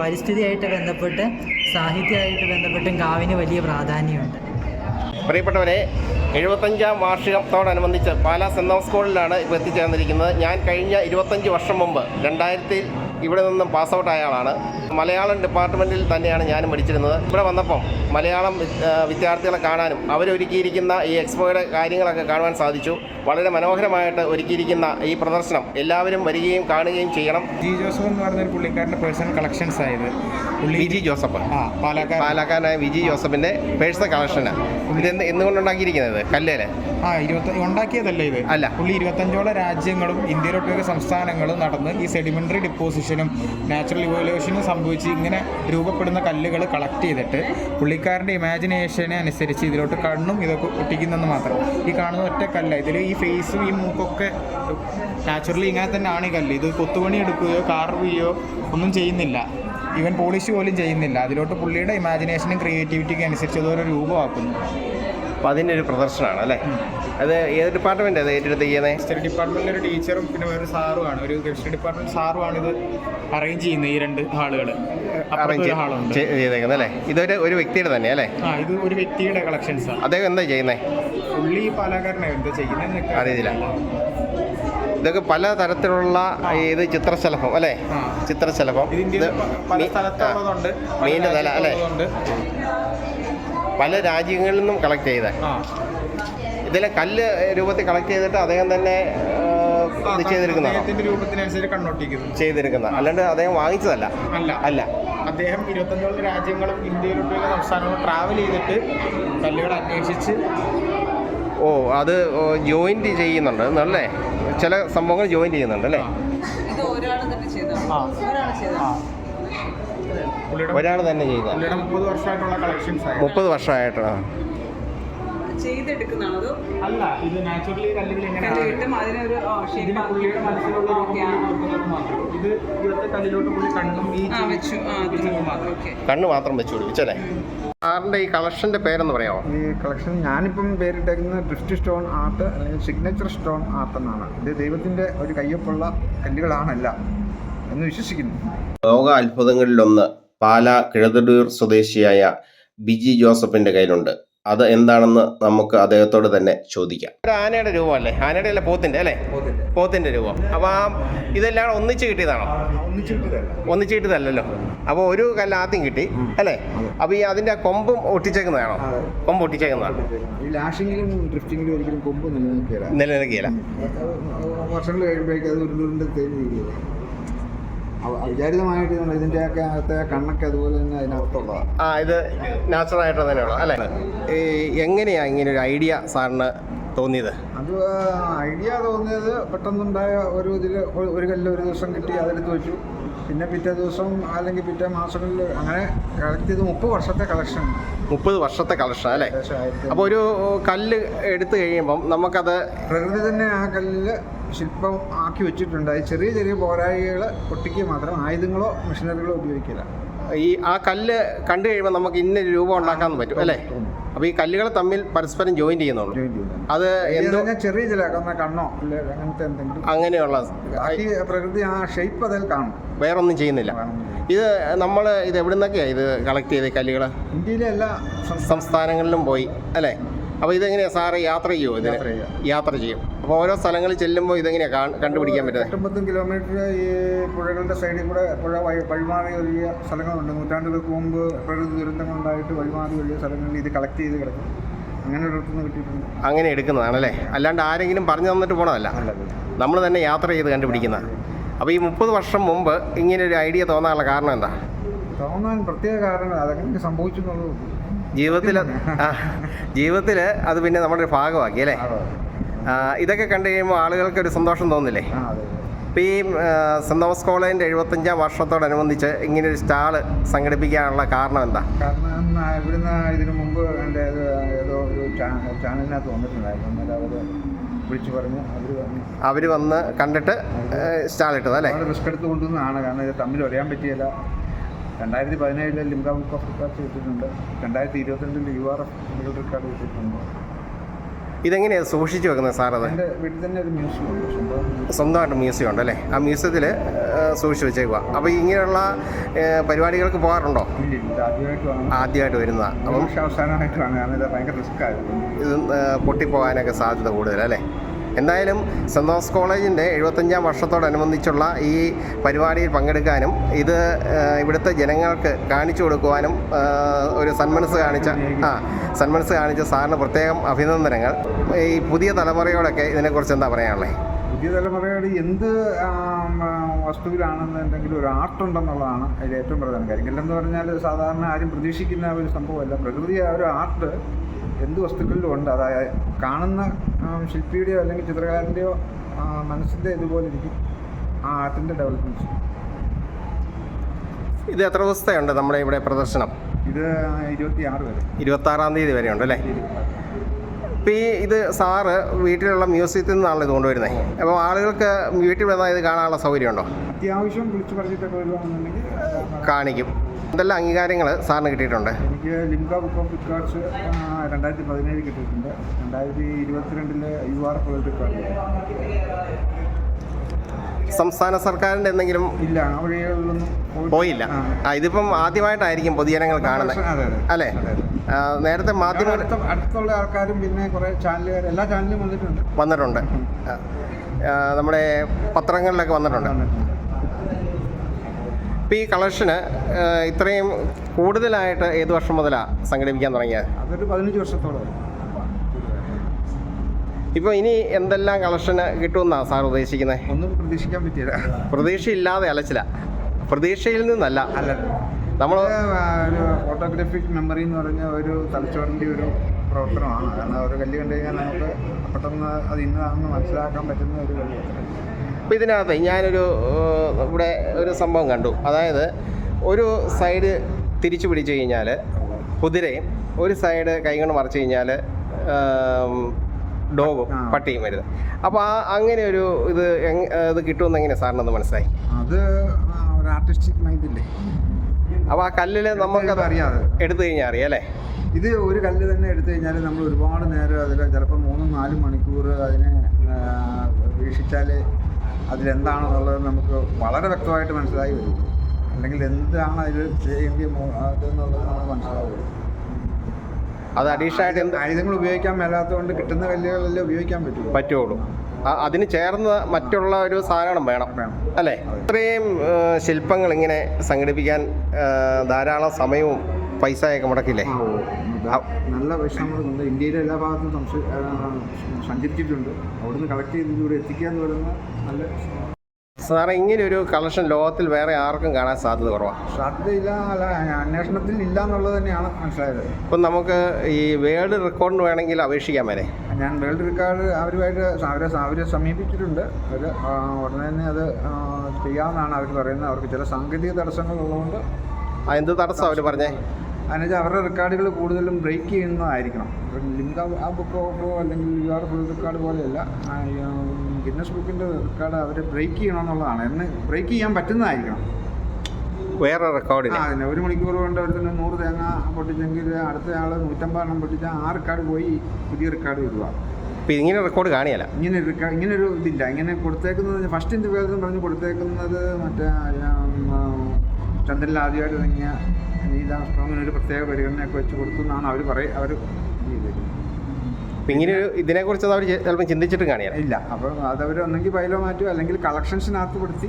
പരിസ്ഥിതിയായിട്ട് ബന്ധപ്പെട്ട് സാഹിത്യമായിട്ട് ബന്ധപ്പെട്ടും കാവിന് വലിയ പ്രാധാന്യമുണ്ട്. പ്രിയപ്പെട്ടവരെ എഴുപത്തഞ്ചാം വാർഷികത്തോടനുബന്ധിച്ച് പാലാ സെന്റ് തോമസ് സ്കൂളിലാണ് ഇപ്പോൾ എത്തിച്ചേർന്നിരിക്കുന്നത്. ഞാൻ കഴിഞ്ഞ ഇരുപത്തഞ്ച് വർഷം മുമ്പ് രണ്ടായിരത്തിൽ ഇവിടെ നിന്നും പാസ് ഔട്ട് ആയ ആളാണ്. മലയാളം ഡിപ്പാർട്ട്മെന്റിൽ തന്നെയാണ് ഞാനും പഠിച്ചിരുന്നത്. ഇവിടെ വന്നപ്പോൾ മലയാളം വിദ്യാർത്ഥികളെ കാണാനും അവരൊരുക്കിയിരിക്കുന്ന ഈ എക്സ്പോയുടെ കാര്യങ്ങളൊക്കെ കാണുവാൻ സാധിച്ചു. വളരെ മനോഹരമായിട്ട് ഒരുക്കിയിരിക്കുന്ന ഈ പ്രദർശനം എല്ലാവരും വരികയും കാണുകയും ചെയ്യണം. ജി ജോസഫ് എന്ന് പറഞ്ഞ ഒരു പുള്ളിക്കാരന്റെ പേഴ്സണൽ കളക്ഷൻസ് ആയത് വിജി വി ജി ജോസഫ് പാലക്കാരനായ വിജി ജോസഫിന്റെ ജോസഫിന്റെ പേഴ്സണൽ കളക്ഷനാണ് ഇത് എന്ത് എന്തുകൊണ്ടുണ്ടാക്കിയിരിക്കുന്നത് കല്ലേൽ? ആ ഇരുപത്തി ഉണ്ടാക്കിയതല്ലേ ഇത്? അല്ല. പുള്ളി ഇരുപത്തഞ്ചോളം രാജ്യങ്ങളും ഇന്ത്യയിലൊട്ടൊക്കെ സംസ്ഥാനങ്ങളും നടന്ന് ഈ സെഡിമെന്ററി ഡിപ്പോസിഷനും നാച്ചുറൽ ഇവോല്യൂഷനും സംഭവിച്ച് ഇങ്ങനെ രൂപപ്പെടുന്ന കല്ലുകൾ കളക്ട് ചെയ്തിട്ട് പുള്ളിക്കാരന്റെ ഇമാജിനേഷനെ അനുസരിച്ച് ഇതിലോട്ട് കണ്ണും ഇതൊക്കെ ഒട്ടിക്കുന്നെന്ന് മാത്രം. ഈ കാണുന്ന ഒറ്റ കല്ല. ഇതിൽ ഈ ഫേസും ഈ മൂക്കൊക്കെ നാച്ചുറലി ഇങ്ങനെ തന്നെ ആണ് ഈ കല്ല്. ഇത് കൊത്തുപണി എടുക്കുകയോ കാർവ് ചെയ്യുകയോ ഒന്നും ചെയ്യുന്നില്ല. ഈവൻ പോളിഷ് പോലും ചെയ്യുന്നില്ല. അതിലോട്ട് പുള്ളിയുടെ ഇമാജിനേഷനും ക്രിയേറ്റിവിറ്റിക്കും അനുസരിച്ച് അതൊരു രൂപമാക്കുന്നു. അപ്പോൾ അതിന്റെ ഒരു പ്രദർശനമാണ് അല്ലേ അത് ഏത് ഡിപ്പാർട്ട്മെന്റ് അത് ഏറ്റെടുത്ത് ചെയ്യുന്നത് ഹിസ്റ്ററി ഡിപ്പാർട്ട്മെന്റിൽ ഒരു ടീച്ചറും പിന്നെ വേറെ സാറുമാണ് ഒരു ഹിസ്റ്ററി ഡിപ്പാർട്ട്മെന്റ് സാറുമാണ് ഇത് അറേഞ്ച് ചെയ്യുന്നത് ഈ രണ്ട് ഹാളുകൾ അറേഞ്ച് ചെയ്തേക്കുന്നത് അല്ലേ? ഇതൊരു ഒരു വ്യക്തിയുടെ തന്നെ അല്ലേ ആ ഇത് ഒരു വ്യക്തിയുടെ കളക്ഷൻസ് ആണ് അദ്ദേഹം എന്താ ചെയ്യുന്നത് പുള്ളി പാലക്കാരനെ എന്താ ചെയ്യുന്നത് അറിയില്ല ഇതൊക്കെ പല തരത്തിലുള്ള ഇത് ചിത്രശലഭം അല്ലേ? ചിത്രശലഭം. ഇതിന്റെ ഇത് പല മീ- സ്ഥലത്തുള്ളതുണ്ട്. തല അല്ലേ. പല രാജ്യങ്ങളിൽ നിന്നും കളക്ട് ചെയ്ത. ഇതിലെ കല്ല് രൂപത്തിൽ കളക്ട് ചെയ്തിട്ട് അദ്ദേഹം തന്നെ ഇത് ചെയ്തിരിക്കുന്ന അല്ലാണ്ട് അദ്ദേഹം വാങ്ങിച്ചതല്ല. അല്ല. അല്ല. അദ്ദേഹം ഇരുപത്തഞ്ചോളം രാജ്യങ്ങളും ഇന്ത്യയിലുള്ള സംസ്ഥാനങ്ങളും ട്രാവൽ ചെയ്തിട്ട് കല്ലുകൾ അന്വേഷിച്ച് ഓ അത് ജോയിന്റ് ചെയ്യുന്നുണ്ട്. എന്നല്ലേ ചില സംഭവങ്ങൾ ജോയിൻ ചെയ്യുന്നുണ്ട് അല്ലേ? ഇത് ഒരാൾ തന്നെ. ഒരാൾ പുള്ളിയുടെ ഒരാൾ തന്നെ ചെയ്ത. മുപ്പത് വർഷമായിട്ടുള്ള കളക്ഷൻസ് മുപ്പത് വർഷമായിട്ടോ അല്ല ഇത് നാച്ചുറലി കല്ലുകൾ പുള്ളിയുടെ മനസ്സിലുള്ള ഇത് ഇവിടുത്തെ കല്ലിലോട്ട് പുള്ളി കണ്ണും ഈ ആറിന്റെ മാത്രം. ഓക്കെ. കണ്ണ് മാത്രം വെച്ച് പിടിപ്പിച്ചല്ലേ? സാറിന്റെ ഈ കളക്ഷന്റെ പേരെന്ന് പറയാമോ? ഈ കളക്ഷൻ ഞാനിപ്പം പേരിട്ടേക്കുന്നത് ഡ്രിഫ്റ്റ് സ്റ്റോൺ ആർട്ട് അല്ലെങ്കിൽ സിഗ്നേച്ചർ സ്റ്റോൺ ആർട്ട് എന്നാണ്. ഇത് ദൈവത്തിന്റെ ഒരു കയ്യൊപ്പുള്ള കല്ലുകളാണല്ല എന്ന് വിശ്വസിക്കുന്നു. ലോക അത്ഭുതങ്ങളിലൊന്ന് പാലാ കിഴതടൂർ സ്വദേശിയായ ബിജി ജോസഫിന്റെ കയ്യിലുണ്ട്. അത് എന്താണെന്ന് നമുക്ക് അദ്ദേഹത്തോട് തന്നെ ചോദിക്കാം. ഒരു ആനയുടെ രൂപമല്ലേ? ആനയുടെ അല്ല പോത്തിന്റെ അല്ലേ? പോത്തിന്റെ. രൂപം. അപ്പൊ ആ ഇതെല്ലാം ഒന്നിച്ച് കിട്ടിയതാണോ? ഒന്നിച്ച് കിട്ടിയതല്ലല്ലോ. അപ്പോൾ ഒരു കല്ല് ആദ്യം കിട്ടി അല്ലേ? അപ്പൊ ഈ അതിന്റെ കൊമ്പും ഒട്ടിച്ചേക്കുന്നതാണോ? കൊമ്പ് ഒട്ടിച്ചേക്കുന്നതാണ് നിലനിൽക്കില്ല. വർഷങ്ങൾ കഴിയുമ്പോഴേക്കും അവിചാരിതമായിട്ട് നമ്മൾ ഇതിന്റെയൊക്കെ അകത്തെ കണ്ണൊക്കെ അതുപോലെ തന്നെ അതിനകത്തുള്ളതാണ് ആ ഇത് നാച്ചുറൽ ആയിട്ട് തന്നെയുള്ളൂ അല്ലേ? ഈ എങ്ങനെയാ ഇങ്ങനെ ഒരു ഐഡിയ സാറിന് തോന്നിയത്? അത് ഐഡിയ തോന്നിയത് പെട്ടെന്നുണ്ടായ ഒരു ഇതിൽ ഒരു കല്ല് ഒരു ദിവസം കിട്ടി അതെടുത്ത് വെച്ചു. പിന്നെ പിറ്റേ ദിവസം അല്ലെങ്കിൽ പിറ്റേ മാസങ്ങളിൽ അങ്ങനെ കളക്ട് ചെയ്ത് മുപ്പത് വർഷത്തെ കളക്ഷൻ. മുപ്പത് വർഷത്തെ കളക്ഷൻ അല്ലേ? അപ്പൊ അപ്പോൾ ഒരു കല്ല് എടുത്തു കഴിയുമ്പം നമുക്കത് പ്രകൃതി തന്നെ ആ കല്ലിൽ ശില്പം ആക്കി വെച്ചിട്ടുണ്ട്. അത് ചെറിയ ചെറിയ പോരായികൾ ഒട്ടിക്കുക മാത്രം ആയുധങ്ങളോ മെഷീനറികളോ ഉപയോഗിക്കില്ല. ഈ ആ കല്ല് കണ്ടു കഴിയുമ്പോൾ നമുക്ക് ഇന്ന രൂപം ഉണ്ടാക്കാൻ പറ്റും അല്ലേ? അപ്പൊ ഈ കല്ലുകൾ തമ്മിൽ പരസ്പരം ജോയിൻ ചെയ്യുന്നുള്ളൂ. അത് എന്തോ ചെറിയ ചില കണ്ണോ അങ്ങനത്തെ എന്തെങ്കിലും. അങ്ങനെയുള്ള പ്രകൃതി ആ ഷേപ്പ് അതിൽ കാണും. വേറൊന്നും ചെയ്യുന്നില്ല. ഇത് നമ്മൾ ഇത് എവിടെ നിന്നൊക്കെയാണ് ഇത് കളക്ട് ചെയ്ത കല്ലുകൾ ഇന്ത്യയിലെ എല്ലാ സംസ്ഥാനങ്ങളിലും പോയി അല്ലേ? അപ്പോൾ ഇതെങ്ങനെയാണ് സാറ് യാത്ര ചെയ്യുമോ ഇതിന്? യാത്ര ചെയ്യും. അപ്പോൾ ഓരോ സ്ഥലങ്ങളിൽ ചെല്ലുമ്പോൾ ഇതെങ്ങനെയാണ് കണ്ടുപിടിക്കാൻ പറ്റുന്നത് എട്ടൊമ്പത്തും കിലോമീറ്റർ ഈ പുഴകളുടെ സൈഡിൽ കൂടെ പുഴ വഴി വഴിമാറി വലിയ സ്ഥലങ്ങളുണ്ട്. നൂറ്റാണ്ടുകൾക്ക് മുമ്പ് പ്രകൃതി ദുരന്തങ്ങളുണ്ടായിട്ട് വഴിമാറി വലിയ സ്ഥലങ്ങളിൽ ഇത് കളക്ട് ചെയ്ത് കിടക്കും. അങ്ങനെ കിട്ടിയിട്ടുണ്ട്. അങ്ങനെ എടുക്കുന്നതാണല്ലേ? അല്ലാണ്ട് ആരെങ്കിലും പറഞ്ഞു തന്നിട്ട് പോണതല്ല. നമ്മൾ തന്നെ യാത്ര ചെയ്ത് കണ്ടുപിടിക്കുന്ന അപ്പോൾ ഈ മുപ്പത് വർഷം മുമ്പ് ഇങ്ങനെ ഒരു ഐഡിയ തോന്നാനുള്ള കാരണം എന്താ? തോന്നാൻ പ്രത്യേക കാരണം അതൊക്കെ സംഭവിച്ചു ജീവിതത്തിൽ ജീവിതത്തിൽ അത് പിന്നെ നമ്മുടെ ഒരു ഭാഗമാക്കി അല്ലേ? ഇതൊക്കെ കണ്ടു കഴിയുമ്പോൾ ആളുകൾക്ക് ഒരു സന്തോഷം തോന്നില്ലേ? ഇപ്പം ഈ സെന്റ് തോമസ് കോളേജിന്റെ എഴുപത്തഞ്ചാം വർഷത്തോടനുബന്ധിച്ച് ഇങ്ങനെ ഒരു സ്റ്റാൾ സംഘടിപ്പിക്കാനുള്ള കാരണം എന്താ? കാരണം ഇവിടുന്ന് ഇതിനു മുമ്പ് എന്റെ ഏതോ ഒരു ചാനലിനകത്ത് വന്നിട്ടുണ്ടായിരുന്നു. അവർ വിളിച്ചു പറഞ്ഞു. അവർ വന്ന് കണ്ടിട്ട് സ്റ്റാൾ ഇട്ടത് അല്ലേ? അവർ റിസ്ക് എടുത്ത് കൊണ്ടുവന്നതാണ്. കാരണം ഇത് തമ്മിൽ ഒരയാൻ പറ്റിയല്ല. രണ്ടായിരത്തി പതിനേഴിൽ ലിംഗ ബുക്ക് ഓഫ് റെക്കോർഡ്സ് കിട്ടിയിട്ടുണ്ട് രണ്ടായിരത്തി ഇരുപത്തിരണ്ടിൽ U R F world record കിട്ടിയിട്ടുണ്ട് ഇതെങ്ങനെയാണ് സൂക്ഷിച്ചു വെക്കുന്നത് സാർ അത്? വീട്ടിൽ തന്നെ ഒരു മ്യൂസിയം ഉണ്ട്. സ്വന്തം സ്വന്തമായിട്ട് മ്യൂസിയം ഉണ്ട് അല്ലേ? ആ മ്യൂസിയത്തിൽ സൂക്ഷിച്ചു വെച്ചേക്കുക അപ്പോൾ ഇങ്ങനെയുള്ള പരിപാടികൾക്ക് പോകാറുണ്ടോ? ആദ്യമായിട്ട് വരുന്നതാണ് അപ്പം കാരണം ഇത് ഭയങ്കര റിസ്ക് ആയിരുന്നു. ഇത് പൊട്ടിപ്പോകാനൊക്കെ സാധ്യത കൂടുതൽ അല്ലേ? എന്തായാലും സെന്റ് തോമസ് കോളേജിന്റെ എഴുപത്തഞ്ചാം വർഷത്തോടനുബന്ധിച്ചുള്ള ഈ പരിപാടിയിൽ പങ്കെടുക്കാനും ഇത് ഇവിടുത്തെ ജനങ്ങൾക്ക് കാണിച്ചു കൊടുക്കുവാനും ഒരു സന്മനസ് കാണിച്ച ആ സന്മനസ് കാണിച്ച സാറിന് പ്രത്യേകം അഭിനന്ദനങ്ങൾ. ഈ പുതിയ തലമുറയോടൊക്കെ ഇതിനെക്കുറിച്ച് എന്താ പറയാനുള്ളത് പുതിയ തലമുറയോട് എന്ത് വസ്തുവിലാണെന്നുണ്ടെങ്കിലും ഒരു ആർട്ട് ഉണ്ടെന്നുള്ളതാണ് അതിൽ ഏറ്റവും പ്രധാന കാര്യം. എന്ന് പറഞ്ഞാൽ സാധാരണ ആരും പ്രതീക്ഷിക്കുന്ന ഒരു സംഭവമല്ല. പ്രകൃതി ആ ഒരു ആർട്ട് എന്ത് വസ്തുക്കളിലും ഉണ്ട്. അതായത് കാണുന്ന ശില്പിയുടെയോ അല്ലെങ്കിൽ ചിത്രകാരന്റെയോ മനസ്സിന്റെ ഇതുപോലെ ഇരിക്കും ആ ആർട്ടിന്റെ ഡെവലപ്മെന്റ് ഇത് എത്ര ദിവസത്തെയുണ്ട് നമ്മുടെ ഇവിടെ പ്രദർശനം? ഇത് ഇരുപത്തി ആറ് വരെ. ഇരുപത്താറാം തീയതി വരെ ഉണ്ട് അല്ലേ? ഇപ്പോൾ ഈ ഇത് സാറ് വീട്ടിലുള്ള മ്യൂസിയത്തിൽ നിന്നാണ് ഇത് കൊണ്ടുവരുന്നത് അപ്പോൾ ആളുകൾക്ക് വീട്ടിൽ വന്നാൽ ഇത് കാണാനുള്ള സൗകര്യമുണ്ടോ? അത്യാവശ്യം വിളിച്ചു പറഞ്ഞിട്ടൊക്കെ വരുവാണെന്നുണ്ടെങ്കിൽ കാണിക്കും. എന്തെല്ലാം അംഗീകാരങ്ങൾ സാറിന് കിട്ടിയിട്ടുണ്ട്? എനിക്ക് ലിംക ബുക്ക് ഓഫ് റിക്കാർഡ്സ് രണ്ടായിരത്തി പതിനേഴ് കിട്ടിയിട്ടുണ്ട്. രണ്ടായിരത്തി ഇരുപത്തിരണ്ടിലെ യു ആർ വേൾഡ് റിക്കാർഡ് സംസ്ഥാന സർക്കാരിന്റെ എന്തെങ്കിലും ഇല്ല ആ വഴികളിലൊന്നും പോയില്ല. ആ. ഇതിപ്പം ആദ്യമായിട്ടായിരിക്കും പൊതുജനങ്ങൾ കാണുന്നത്. അല്ലേ? നേരത്തെ മാധ്യമ അടുത്ത അടുത്തുള്ള ആൾക്കാരും പിന്നെ കുറേ ചാനലുകാർ എല്ലാ ചാനലും വന്നിട്ടുണ്ട്. വന്നിട്ടുണ്ട്. നമ്മുടെ പത്രങ്ങളിലൊക്കെ വന്നിട്ടുണ്ട്. വന്നിട്ടുണ്ട് ഈ കളക്ഷന് ഇത്രയും കൂടുതലായിട്ട് ഏത് വർഷം മുതലാണ് സംഘടിപ്പിക്കാൻ തുടങ്ങിയത് അതൊരു പതിനഞ്ച് വർഷത്തോളം. ഇപ്പോൾ ഇനി എന്തെല്ലാം കളക്ഷന് കിട്ടുമെന്നാണ് സാർ ഉദ്ദേശിക്കുന്നത് ഒന്നും പ്രതീക്ഷിക്കാൻ പറ്റിയില്ല. പ്രതീക്ഷയില്ലാതെ അലച്ചില്ല പ്രതീക്ഷയിൽ നിന്നല്ല. അല്ല. നമ്മൾ ഒരു ഫോട്ടോഗ്രാഫിക് മെമ്മറി എന്ന് പറഞ്ഞ ഒരു തലച്ചോറിന്റെ ഒരു പ്രവർത്തനമാണ്. കാരണം ഒരു കല്ല് കണ്ടു കഴിഞ്ഞാൽ നമുക്ക് പെട്ടെന്ന് അത് ഇന്നതാണെന്ന് മനസ്സിലാക്കാൻ പറ്റുന്ന ഒരു കല്ല്. ഇപ്പോൾ ഇതിനകത്ത് ഞാനൊരു ഇവിടെ ഒരു സംഭവം കണ്ടു. അതായത് ഒരു സൈഡ് തിരിച്ചു പിടിച്ചു കഴിഞ്ഞാൽ കുതിരയും ഒരു സൈഡ് കൈകൊണ്ട് മറിച്ചു കഴിഞ്ഞാൽ ഡോഗും പട്ടിയും വരുന്നത്. അപ്പോൾ ആ അങ്ങനെ ഒരു ഇത് ഇത് കിട്ടുമെന്ന് എങ്ങനെ സാറിനൊന്ന് മനസ്സിലായി? അത് ഒരു ആർട്ടിസ്റ്റിക് മൈൻഡില്ലേ അപ്പോൾ ആ കല്ലിൽ നമുക്കത് അറിയാതെ എടുത്തു കഴിഞ്ഞാൽ അറിയാം അല്ലേ? ഇത് ഒരു കല്ല് തന്നെ എടുത്തു കഴിഞ്ഞാൽ നമ്മൾ ഒരുപാട് നേരം അതിൽ ചിലപ്പോൾ മൂന്നും നാലും മണിക്കൂർ അതിനെ വീക്ഷിച്ചാലേ വീക്ഷിച്ചാൽ അതിലെന്താണെന്നുള്ളത് നമുക്ക് വളരെ വ്യക്തമായിട്ട് മനസ്സിലായി വരും. അല്ലെങ്കിൽ എന്താണ് അതിൽ ചെയ്യേണ്ടി എന്നുള്ളത് അതെന്നുള്ളത് നമുക്ക് മനസ്സിലാവും അത് അഡീഷണൽ ആയിട്ട് എന്ത് ആയുധങ്ങൾ ഉപയോഗിക്കാൻ മേലാത്തതുകൊണ്ട് കിട്ടുന്ന കല്ലുകളല്ലേ ഉപയോഗിക്കാൻ പറ്റുള്ളൂ. പറ്റുള്ളൂ അതിന് ചേർന്ന് മറ്റുള്ള ഒരു സാധനം വേണം. അല്ലേ? ഇത്രയും ശില്പങ്ങൾ ഇങ്ങനെ സംഘടിപ്പിക്കാൻ ധാരാളം സമയവും പൈസയൊക്കെ മുടക്കില്ലേ നല്ല വിഷമങ്ങളുണ്ട് ഇന്ത്യയിലെ എല്ലാ ഭാഗത്തും സഞ്ചരിച്ചിട്ടുണ്ട്. അവിടുന്ന് കളക്ട് ചെയ്ത് ഇവിടെ എത്തിക്കുക എന്ന് പറയുന്നത് നല്ല സാറേ ഇങ്ങനെ ഒരു കളക്ഷൻ ലോകത്തിൽ വേറെ ആർക്കും കാണാൻ സാധ്യത കുറവാണ് സാധ്യതയില്ല അല്ല അന്വേഷണത്തിൽ ഇല്ല എന്നുള്ളത് തന്നെയാണ് മനസ്സിലായത്. ഇപ്പം നമുക്ക് ഈ വേൾഡ് റെക്കോർഡിന് വേണമെങ്കിൽ അപേക്ഷിക്കാൻ വരെ. ഞാൻ വേൾഡ് റെക്കോർഡ് അവരുമായിട്ട് അവരെ അവരെ സമീപിച്ചിട്ടുണ്ട്. അവർ ഉടനെ തന്നെ അത് ചെയ്യാമെന്നാണ് അവർ പറയുന്നത്. അവർക്ക് ചില സാങ്കേതിക തടസ്സങ്ങളുള്ളതുകൊണ്ട് ഉള്ളതുകൊണ്ട് എന്ത് തടസ്സം അവർ പറഞ്ഞേ? അതിനുവെച്ചാൽ അവരുടെ റെക്കോർഡുകൾ കൂടുതലും ബ്രേക്ക് ചെയ്യുന്നതായിരിക്കണം. ലിങ്ക് ആ ബുക്ക് ഓഫ് അല്ലെങ്കിൽ യു ആർ ഫുൾ റെക്കോർഡ് പോലെയല്ല ഗിന്നസ് ബുക്കിന്റെ റെക്കോർഡ് അവർ ബ്രേക്ക് ചെയ്യണമെന്നുള്ളതാണ്. എന്ന് ബ്രേക്ക് ചെയ്യാൻ പറ്റുന്നതായിരിക്കണം. വേറെ റെക്കോർഡ് ആ അതിന് ഒരു മണിക്കൂർ കൊണ്ട് അവർ തന്നെ നൂറ് തേങ്ങ പൊട്ടിച്ചെങ്കിൽ അടുത്ത ആൾ നൂറ്റമ്പതെണ്ണം പൊട്ടിച്ചാൽ ആ റെക്കോർഡ് പോയി പുതിയ റെക്കോർഡ് വരുക ഇപ്പം ഇങ്ങനെ റെക്കോർഡ് കാണിയല്ല. ഇങ്ങനെ ഇങ്ങനെ ഒരു ഇതില്ല. ഇങ്ങനെ കൊടുത്തേക്കുന്നത് ഫസ്റ്റ് ഇന്റർവ്യൂ പറഞ്ഞ് കൊടുത്തേക്കുന്നത് മറ്റേ ചന്ദ്രനിൽ ആദ്യമായിട്ട് തുടങ്ങിയ ഒരു പ്രത്യേക പരിഗണനയൊക്കെ വെച്ച് കൊടുത്തു എന്നാണ് അവർ പറയും അവർ ഇങ്ങനെ ഒരു ഇതിനെക്കുറിച്ച് അവർ ചിലപ്പോൾ ചിന്തിച്ചിട്ട് കാണിയാ ഇല്ല. അപ്പോൾ അതവർ ഒന്നെങ്കിൽ പൈലോ മാറ്റുക അല്ലെങ്കിൽ കളക്ഷൻസിനകത്ത് പെടുത്തി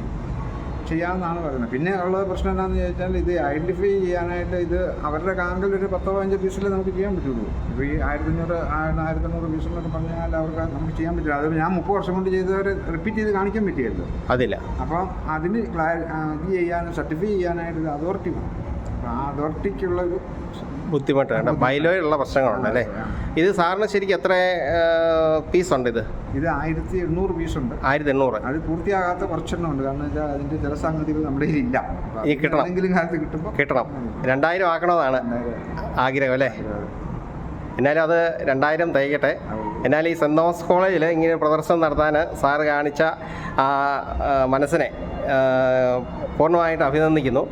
ചെയ്യാമെന്നാണ് പറയുന്നത്. പിന്നെ ഉള്ള പ്രശ്നം എന്താണെന്ന് ചോദിച്ചാൽ ഇത് ഐഡന്റിഫൈ ചെയ്യാനായിട്ട് ഇത് അവരുടെ കാങ്കിൽ ഒരു പത്തോ പതിനഞ്ചോ പീസിൽ നമുക്ക് ചെയ്യാൻ പറ്റുള്ളൂ. ഇപ്പോൾ ഈ ആയിരത്തഞ്ഞൂറ് ആയിരത്തഞ്ഞൂറ് പീസെന്നൊക്കെ പറഞ്ഞാൽ അവർക്ക് നമുക്ക് ചെയ്യാൻ പറ്റില്ല. അത് ഞാൻ മുപ്പത് വർഷം കൊണ്ട് ചെയ്തവർ റിപ്പീറ്റ് ചെയ്ത് കാണിക്കാൻ പറ്റിയല്ലോ. അതില്ല. അപ്പം അതിന് ഇത് ചെയ്യാനും സർട്ടിഫൈ ചെയ്യാനായിട്ട് ഇത് അതോറിറ്റി വേണം. അതോറിറ്റിക്കുള്ള ഒരു ബുദ്ധിമുട്ടാണ് ബൈലോയിലുള്ള പ്രശ്നങ്ങളുണ്ട് അല്ലേ? ഇത് സാറിന് ശരിക്കും എത്ര പീസ് ഉണ്ട് ഇത്? ഇത് ആയിരത്തി എണ്ണൂറ് പീസ് ഉണ്ട് ആയിരത്തി എണ്ണൂറ്. അത് പൂർത്തിയാകാത്ത കുറച്ചെണ്ണം ഉണ്ട്. കാരണം വെച്ചാൽ അതിന്റെ ചില സംഗതികൾ നമ്മുടെ ഇല്ല ഈ കിട്ടണം. ഏതെങ്കിലും കാലത്ത് കിട്ടുമ്പോൾ കിട്ടണം. രണ്ടായിരം ആക്കണമെന്നാണ് ആഗ്രഹം അല്ലേ? എന്നാലും അത് രണ്ടായിരം തയ്ക്കട്ടെ എന്നാൽ ഈ സെന്റ് തോമസ് കോളേജിൽ ഇങ്ങനെ പ്രദർശനം നടത്താൻ സാറ് കാണിച്ച ആ മനസ്സിനെ പൂർണമായിട്ട് അഭിനന്ദിക്കുന്നു.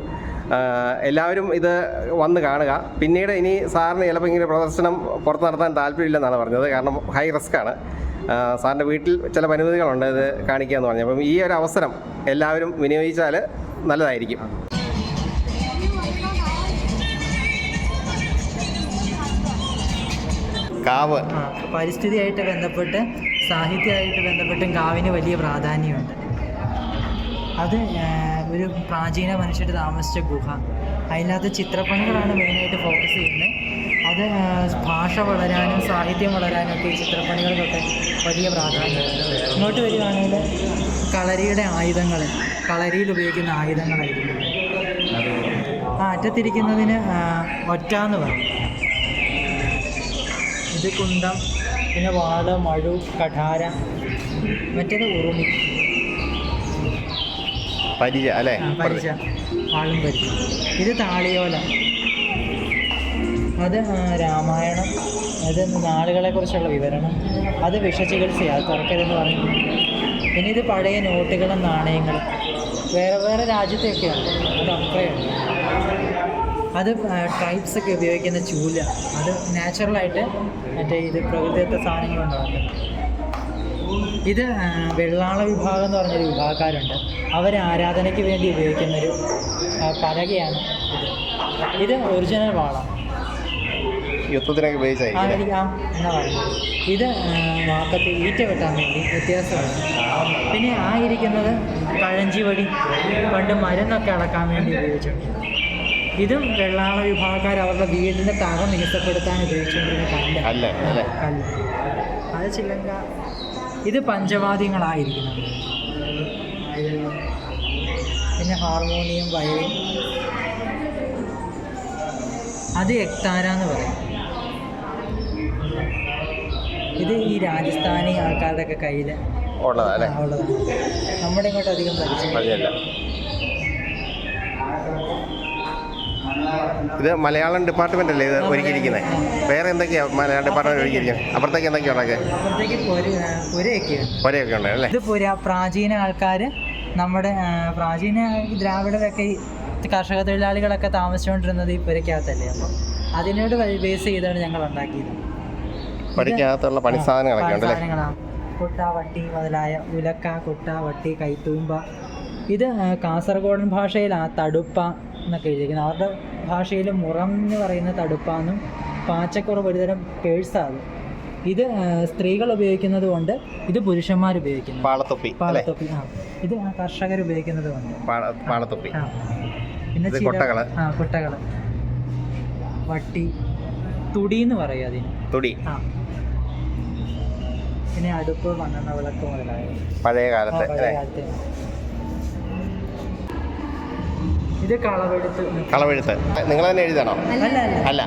എല്ലാവരും ഇത് വന്ന് കാണുക. പിന്നീട് ഇനി സാറിന് ചിലപ്പോൾ ഇങ്ങനെ പ്രദർശനം പുറത്ത് നടത്താൻ താല്പര്യമില്ലെന്നാണ് പറഞ്ഞത്. കാരണം ഹൈ റിസ്ക് ആണ്. സാറിന്റെ വീട്ടിൽ ചില പരിമിതികളുണ്ട് ഇത് കാണിക്കുക എന്ന് പറഞ്ഞു. അപ്പം ഈ ഒരു അവസരം എല്ലാവരും വിനിയോഗിച്ചാൽ നല്ലതായിരിക്കും. കാവ്. പരിസ്ഥിതിയായിട്ട് ബന്ധപ്പെട്ട് സാഹിത്യമായിട്ട് ബന്ധപ്പെട്ടും കാവിന് വലിയ പ്രാധാന്യമുണ്ട്. അത് ഒരു പ്രാചീന മനുഷ്യർ താമസിച്ച ഗുഹ. അതിനകത്ത് ചിത്രപ്പണികളാണ് മെയിനായിട്ട് ഫോക്കസ് ചെയ്യുന്നത്. അത് ഭാഷ വളരാനും സാഹിത്യം വളരാനും ഒക്കെ ഈ ചിത്രപ്പണികൾക്കൊക്കെ വലിയ പ്രാധാന്യം. ഇങ്ങോട്ട് വരികയാണെങ്കിൽ കളരിയുടെ ആയുധങ്ങൾ കളരിയിൽ ഉപയോഗിക്കുന്ന ആയുധങ്ങളായിരുന്നു ആ അറ്റത്തിരിക്കുന്നതിന് ഒറ്റ എന്ന് പറയും. ഇത് കുന്തം പിന്നെ വാൾ മഴു കഠാര മറ്റേത് ഉറുമി. പരിച അല്ലേ? പരിച ആളും പരിച ഇത് താളിയോല. അത് രാമായണം. അത് നാളുകളെക്കുറിച്ചുള്ള വിവരണം. അത് വിഷചികിത്സയാണ് തുറക്കരുതെന്ന് പറയുന്നത് പിന്നെ ഇത് പഴയ നോട്ടുകളും നാണയങ്ങളും. വേറെ വേറെ രാജ്യത്തെയൊക്കെയാണ്. അത് അത്രയാണ് അത് ട്രൈബ്സ് ഒക്കെ ഉപയോഗിക്കുന്ന ചൂല. അത് നാച്ചുറലായിട്ട് മറ്റേ ഇത് പ്രകൃതിദത്ത സാധനങ്ങൾ ഉണ്ടാക്കുന്നത് ഇത് വെള്ളാള വിഭാഗം എന്ന് പറഞ്ഞൊരു വിഭാഗക്കാരുണ്ട്. അവർ ആരാധനയ്ക്ക് വേണ്ടി ഉപയോഗിക്കുന്നൊരു ഒരു പലകയാണ് ഇത്. ഇത് ഒറിജിനൽ വാളാണ് യുദ്ധത്തിനൊക്കെ? പറയുന്നത്? ഇത് വാക്കത്ത് ഈറ്റ വെട്ടാൻ വേണ്ടി വ്യത്യാസമാണ്. പിന്നെ ആ ഇരിക്കുന്നത് കഴഞ്ചി വടി പണ്ട് മരുന്നൊക്കെ അളക്കാൻ വേണ്ടി ഉപയോഗിച്ചിട്ടുണ്ട്. ഇതും വെള്ളാള വിഭാഗക്കാർ അവരുടെ വീടിന്റെ തറ മികസപ്പെടുത്താൻ ഉപയോഗിച്ചുകൊണ്ടിരുന്ന കല്ല് അല്ല? അത് ചിലങ്ക ഇത് പഞ്ചവാദ്യങ്ങളായിരിക്കുന്നത് പിന്നെ ഹാർമോണിയം വയലിൻ. അത് എക്താര എന്ന് പറയും. ഇത് ഈ രാജസ്ഥാനി ആൾക്കാരുടെ ഒക്കെ കയ്യിൽ ഉള്ളതാണ്. നമ്മുടെ ഇങ്ങോട്ട് അധികം പരിചയം പറഞ്ഞല്ല ഇത് മലയാളം ഡിപ്പാർട്ട്മെന്റ് അല്ലേ ഇത് ഒരുക്കിയിരിക്കുന്നത് വേറെ എന്തൊക്കെയാ മലയാളം ഡിപ്പാർട്ട്മെന്റ് ഒരുക്കിയിരിക്കുന്നത് അപ്പുറത്തേക്ക് എന്തൊക്കെയാ ഉണ്ടാക്കുക അപ്പോഴത്തേക്ക് പൊര പൊരയൊക്കെയാണ് ഒരേയൊക്കെ ഉണ്ട്. അല്ലേ? ഇത് പുരാ പ്രാചീന ആൾക്കാർ നമ്മുടെ പ്രാചീന ദ്രാവിഡരൊക്കെ ഈ കർഷക തൊഴിലാളികളൊക്കെ താമസിച്ചുകൊണ്ടിരുന്നത് ഈ പുരയ്ക്കകത്തല്ലേ? അപ്പോൾ അതിനോട് ബേസ് ചെയ്താണ് ഞങ്ങൾ ഉണ്ടാക്കിയത്. പുരയ്ക്കകത്തുള്ള പണി സാധനങ്ങളൊക്കെ കുട്ട വട്ടി മുതലായ ഉലക്ക കുട്ട വട്ടി കൈത്തൂമ്പ. ഇത് കാസർഗോഡൻ ഭാഷയിൽ ആ തടുപ്പ എന്നൊക്കെ എഴുതിയിരിക്കുന്നത്. അവരുടെ ഭാഷയിൽ മുറം എന്ന് പറയുന്ന തടുപ്പാന്നും പാച്ചക്കുറവ് ഒരുതരം പേഴ്സാണ് ഇത് സ്ത്രീകൾ ഉപയോഗിക്കുന്നത് കൊണ്ട് ഇത് പുരുഷന്മാർ ഉപയോഗിക്കുന്നു. പാളത്തൊപ്പി പാളത്തൊപ്പി ആ. ഇത് കർഷകർ ഉപയോഗിക്കുന്നത് കൊണ്ട്. പാളത്തൊപ്പി. ആ. പിന്നെ കൊട്ടകൾ. ആ കൊട്ടകൾ. വട്ടി തുടി എന്ന് പറയും അതിന്. തുടി. ആ. പിന്നെ അടുപ്പ് മണ്ണെണ്ണ വിളക്ക് മുതലായ പഴയ കാലത്ത് പഴയ കാലത്തെ. ഇത് കളവെഴുത്ത് കളവെഴുത്ത്. നിങ്ങൾ തന്നെ എഴുതണോ അല്ല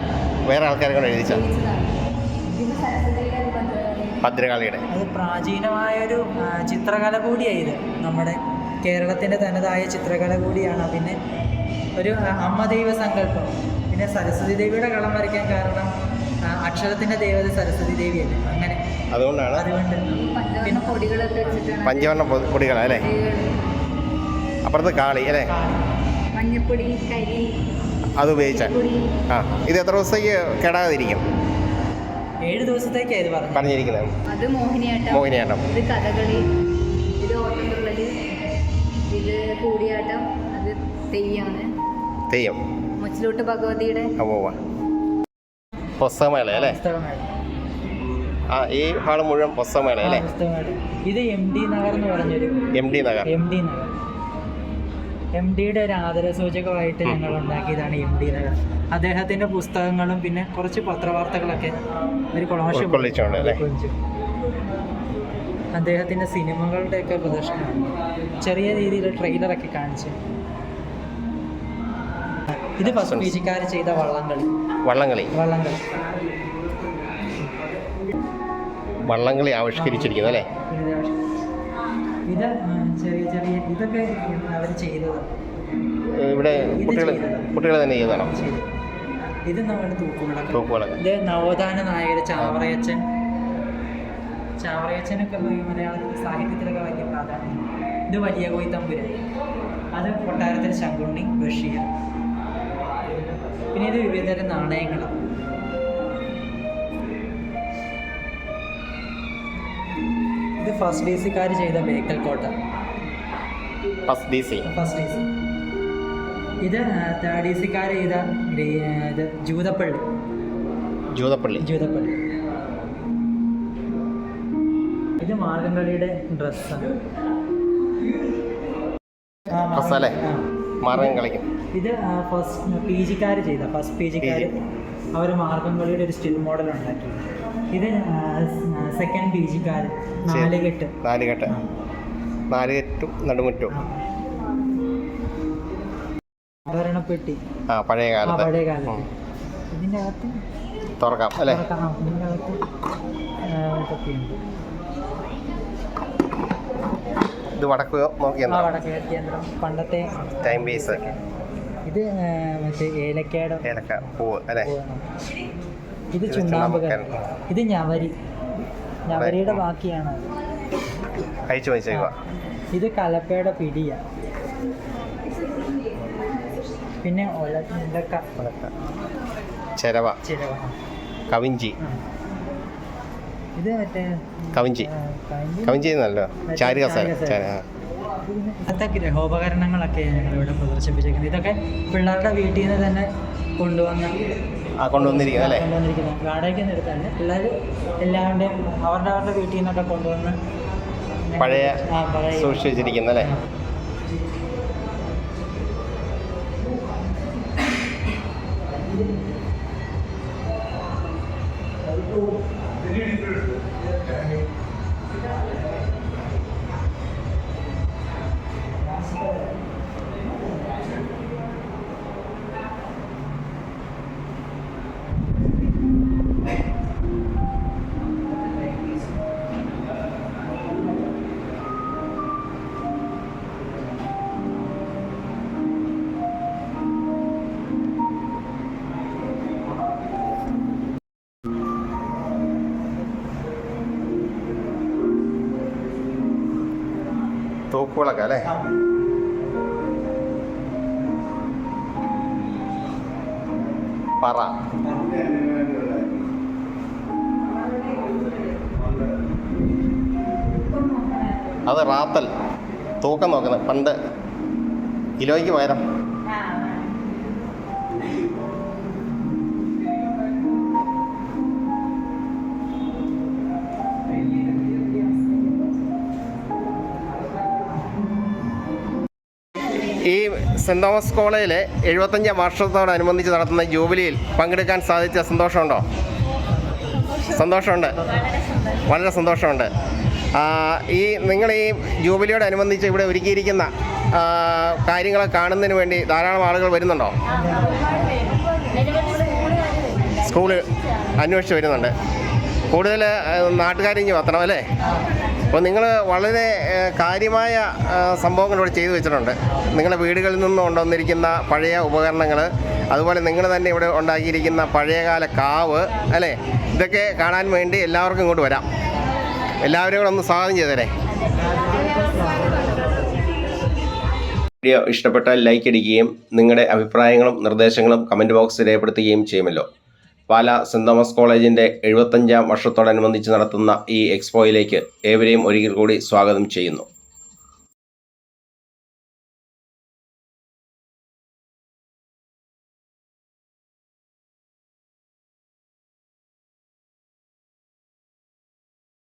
വേറെ ആൾക്കാരെ കൊണ്ട് എഴുതിച്ച? ഭദ്രകാളിയുടെ. അത് പ്രാചീനമായൊരു ഒരു ചിത്രകല കൂടിയായിരുന്നു. നമ്മുടെ കേരളത്തിന്റെ തനതായ ചിത്രകല കൂടിയാണ്. പിന്നെ ഒരു അമ്മ ദൈവ സങ്കല്പം. പിന്നെ സരസ്വതി ദേവിയുടെ കളം വരയ്ക്കാൻ കാരണം അക്ഷരത്തിന്റെ ദേവത സരസ്വതി ദേവിയല്ലേ? അങ്ങനെ. അതുകൊണ്ടാണ്. അതുകൊണ്ട്. പിന്നെ പൊടികളൊക്കെ പഞ്ചവർണ പൊ- പൊടികളാ അല്ലേ? അപ്പുറത്ത് കാളി അല്ലേ. മഞ്ഞപ്പൊടി കരി അത് ഉപയോഗിച്ചാൽ. ആ ഇത് എത്ര ദിവസത്തേക്ക് കേടാതിരിക്കും ഏഴ് ദിവസത്തേക്കാണ് ഇത് പറഞ്ഞിരിക്കുന്നത്. അത് മോഹിനിയാട്ടം. മോഹിനിയാട്ടം. ഇത് കഥകളി. ഇത് ഓട്ടംതുള്ളൽ ഇത് കൂടിയാട്ടം. അത് തെയ്യാണ്. തെയ്യം. മുച്ചിലോട്ട് ഭഗവതിയുടെ. പുസ്തകമേള അല്ലേ. ആ ഈ ഹാൾ മുഴുവൻ പുസ്തകമേള അല്ലേ? ഇത് എം ഡി നഗർ എന്ന് പറഞ്ഞൊരു M D Nagar. M D Nagar. M ഡിയുടെ ഒരു ആദരസൂചകമായിട്ട് ഞങ്ങൾ ഉണ്ടാക്കിയതാണ് എം ഡി നഗർ അദ്ദേഹത്തിന്റെ പുസ്തകങ്ങളും പിന്നെ കുറച്ച് പത്രവാർത്തകളൊക്കെ ഒരു കൊളാഷ്. അദ്ദേഹത്തിന്റെ സിനിമകളുടെയൊക്കെ പ്രദർശനമാണ്. ചെറിയ രീതിയിൽ ട്രെയിലറൊക്കെ കാണിച്ചു. ഇത് ഫസ്റ്റ് പീച്ചിക്കാർ ചെയ്ത വള്ളംകളി. വള്ളംകളി. വള്ളംകളി. വള്ളംകളി ആവിഷ്കരിച്ചിരിക്കുന്നു അല്ലേ? ഇത് ചെറിയ ചെറിയ ഇതൊക്കെ അവർ ചെയ്തത്. ഇവിടെ കുട്ടികളെ കുട്ടികൾ കുട്ടികൾ തന്നെ ചെയ്തതാണോ? ഇത് നമ്മുടെ തൂക്കുവിളക്ക്. തൂക്കുവിളക്ക്. ഇത് നവോത്ഥാന നായകർ ചാവറയച്ചൻ. ചാവറയച്ചനൊക്കെ മലയാള സാഹിത്യത്തിലൊക്കെ വലിയ പ്രാധാന്യം. ഇത് വലിയ കോയി തമ്പുരാൻ. അത് കൊട്ടാരത്തിൽ ശങ്കുണ്ണി ബഷീർ. പിന്നെ ഇത് വിവിധതരം നാണയങ്ങളാണ് ഇത് ഫസ്റ്റ് ബേസിക്കാർ സിക്കാർ ചെയ്ത ബേക്കൽ കോട്ട first D C first D C ഇത് തേർഡ് ഡി സിക്കാർ ചെയ്ത ഇത് ജൂതപ്പള്ളി. ജൂതപ്പള്ളി. ജൂതപ്പള്ളി. ഇത് മാർഗംകളിയുടെ ഡ്രസ്സാണ് അല്ലേ? മാർഗം കളിക്കും. ഇത് ഫസ്റ്റ് പി ജിക്കാർ ചെയ്ത ഫസ്റ്റ് പി ജിക്കാർ അവർ മാർഗംകളിയുടെ ഒരു സ്റ്റിൽ മോഡൽ ഉണ്ടാക്കി ഇത് സെക്കൻഡ് പി ജിക്കാർ നാലുകെട്ട് നാലുകെട്ട് ആ. നാലുകെട്ടും നടുമുറ്റും ആ. ആഭരണപ്പെട്ടി ആ പഴയ കാലത്ത് പഴയ കാലത്ത് ഉം. ഇതിന്റെ അകത്ത് തുറക്കാം അല്ലേ തുറക്കാം. ആ, ഇതിന്റെ അകത്ത് ആ, ഇതൊക്കെയുണ്ട് ഇത് വടക്ക് ആ നോക്കിയെന്താ വടക്കേ കേന്ദ്രം പണ്ടത്തെ ടൈം പീസ് ഇത് മറ്റേ ഏലക്കയുടെ ഏലക്ക പൂവ് അല്ലേ പൂവാണ്. ഇത് ചുണ്ണാമ്പ് ചുണ്ണാമ്പ് കല്ല്. ഇത് ഞവരി ഞവരിയുടെ ബാക്കിയാണ് അത്. കഴിച്ചു വെച്ചേക്കുക ഇത് കലപ്പയുടെ പിടിയാ. പിന്നെ ചെരവ. കവിഞ്ചി. ഇത് മറ്റേ കവിഞ്ചി. കവിഞ്ചി. എന്നല്ലോ. ചാരി കസേര. ഇന്നത്തെ ഗ്രഹോപകരണങ്ങളൊക്കെ ഞങ്ങളിവിടെ പ്രദർശിപ്പിച്ചേക്കുന്നത് ഇതൊക്കെ പിള്ളേരുടെ വീട്ടിൽ നിന്ന് തന്നെ കൊണ്ടുവന്ന കൊണ്ടുവന്നിരിക്കുന്നത് അല്ലേ? വാടകയ്ക്ക് എടുത്തല്ലേ പിള്ളേർ എല്ലാവരുടെയും അവരുടെ അവരുടെ വീട്ടിൽ നിന്നൊക്കെ കൊണ്ടുവന്ന് പഴയ സൂക്ഷിച്ച് വെച്ചിരിക്കുന്ന അല്ലേ ആ. തൂക്കുകളൊക്കെ അല്ലേ? പറ. അത് റാത്തൽ. തൂക്കം നോക്കുന്നത് പണ്ട്. കിലോയ്ക്ക് പകരം. ഈ സെന്റ് തോമസ് കോളേജിലെ എഴുപത്തഞ്ചാം വർഷത്തോടനുബന്ധിച്ച് നടത്തുന്ന ജൂബിലിയിൽ പങ്കെടുക്കാൻ സാധിച്ച സന്തോഷമുണ്ടോ? സന്തോഷമുണ്ട്. വളരെ സന്തോഷമുണ്ട്. ഈ നിങ്ങൾ ഈ ജൂബിലിയോടനുബന്ധിച്ച് ഇവിടെ ഒരുക്കിയിരിക്കുന്ന കാര്യങ്ങളെ കാണുന്നതിന് വേണ്ടി ധാരാളം ആളുകൾ വരുന്നുണ്ടോ? സ്കൂൾ അന്വേഷിച്ച് വരുന്നുണ്ട്. കൂടുതൽ നാട്ടുകാരിഞ്ഞ് പത്തണം അല്ലേ? അപ്പോൾ നിങ്ങൾ വളരെ കാര്യമായ സംഭവങ്ങൾ ഇവിടെ ചെയ്തു വെച്ചിട്ടുണ്ട്. നിങ്ങളുടെ വീടുകളിൽ നിന്നും കൊണ്ടുവന്നിരിക്കുന്ന പഴയ ഉപകരണങ്ങൾ അതുപോലെ നിങ്ങൾ തന്നെ ഇവിടെ ഉണ്ടാക്കിയിരിക്കുന്ന പഴയകാല കാവ് അല്ലേ? ഇതൊക്കെ കാണാൻ വേണ്ടി എല്ലാവർക്കും ഇങ്ങോട്ട് വരാം. എല്ലാവരും കൂടെ ഒന്ന് സ്വാഗതം ചെയ്തേരെ. വീഡിയോ ഇഷ്ടപ്പെട്ടാൽ ലൈക്ക് അടിക്കുകയും നിങ്ങളുടെ അഭിപ്രായങ്ങളും നിർദ്ദേശങ്ങളും കമന്റ് ബോക്സിൽ രേഖപ്പെടുത്തുകയും ചെയ്യുമല്ലോ. പാല സെന്റ് തോമസ് കോളേജിന്റെ എഴുപത്തഞ്ചാം വർഷത്തോടനുബന്ധിച്ച് നടത്തുന്ന ഈ എക്സ്പോയിലേക്ക് ഏവരെയും ഒരിക്കൽ കൂടി സ്വാഗതം ചെയ്യുന്നു.